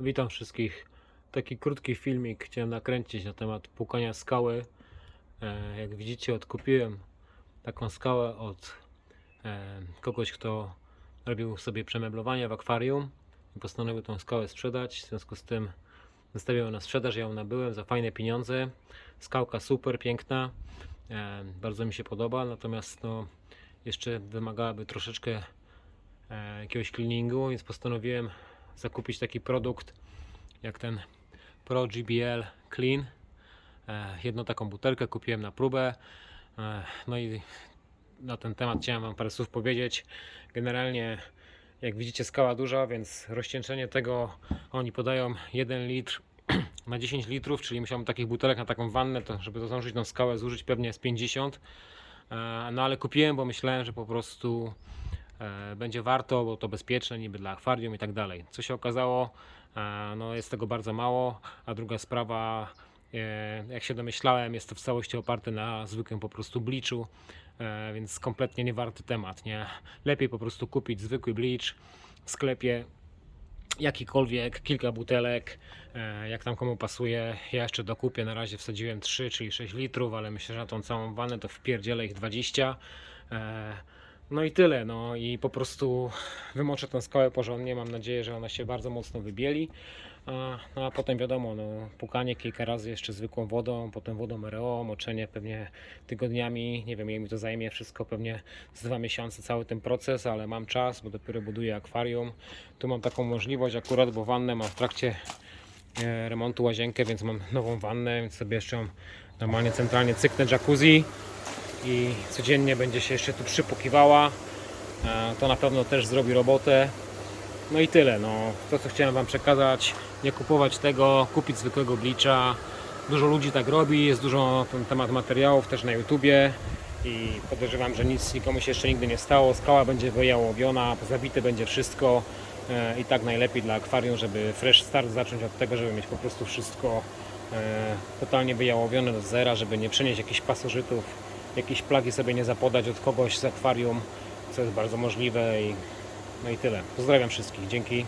Witam wszystkich. Taki krótki filmik chciałem nakręcić na temat pukania skały. E, Jak widzicie, odkupiłem taką skałę od e, kogoś, kto robił sobie przemeblowanie w akwarium i postanowił tą skałę sprzedać. W związku z tym wystawiłem ją na sprzedaż, ja ją nabyłem za fajne pieniądze. Skałka super, piękna, e, bardzo mi się podoba, natomiast no, jeszcze wymagałaby troszeczkę jakiegoś cleaningu, więc postanowiłem zakupić taki produkt jak ten Pro GBL Clean. E, Jedną taką butelkę kupiłem na próbę. E, No i na ten temat chciałem Wam parę słów powiedzieć. Generalnie, jak widzicie, skała duża, więc rozcieńczenie tego oni podają 1 litr na 10 litrów, czyli musiałem takich butelek na taką wannę, to żeby to zdążyć tą skałę zużyć pewnie z 50. E, No ale kupiłem, bo myślałem, że po prostu będzie warto, bo to bezpieczne niby dla akwarium i tak dalej. Co się okazało, e, no jest tego bardzo mało, a druga sprawa, e, jak się domyślałem, jest to w całości oparte na zwykłym po prostu bliczu, e, więc kompletnie niewarty temat, nie? Lepiej po prostu kupić zwykły bleach w sklepie, jakikolwiek, kilka butelek, e, jak tam komu pasuje. Ja jeszcze dokupię, na razie wsadziłem 3, czyli 6 litrów, ale myślę, że na tą całą wannę to wpierdzielę ich 20. No i tyle, no i po prostu wymoczę tę skałę porządnie, mam nadzieję, że ona się bardzo mocno wybieli. A, no a potem wiadomo, no, pukanie kilka razy jeszcze zwykłą wodą, potem wodą RO, moczenie pewnie tygodniami, nie wiem ile mi to zajmie, wszystko pewnie z dwa miesiące cały ten proces, ale mam czas, bo dopiero buduję akwarium. Tu mam taką możliwość akurat, bo wannę mam w trakcie e, remontu łazienkę, więc mam nową wannę, więc sobie jeszcze normalnie centralnie cyknę jacuzzi i codziennie będzie się jeszcze tu przypukiwała. E, To na pewno też zrobi robotę. No i tyle. No. To co chciałem Wam przekazać, nie kupować tego, kupić zwykłego blicza. Dużo ludzi tak robi, jest dużo na ten temat materiałów też na YouTubie i podejrzewam, że nic nikomu się jeszcze nigdy nie stało. Skała będzie wyjałowiona, zabite będzie wszystko e, i tak najlepiej dla akwarium, żeby fresh start zacząć od tego, żeby mieć po prostu wszystko e, totalnie wyjałowione do zera, żeby nie przenieść jakichś pasożytów, jakieś plagi sobie nie zapodać od kogoś z akwarium, co jest bardzo możliwe i no i tyle. Pozdrawiam wszystkich. Dzięki.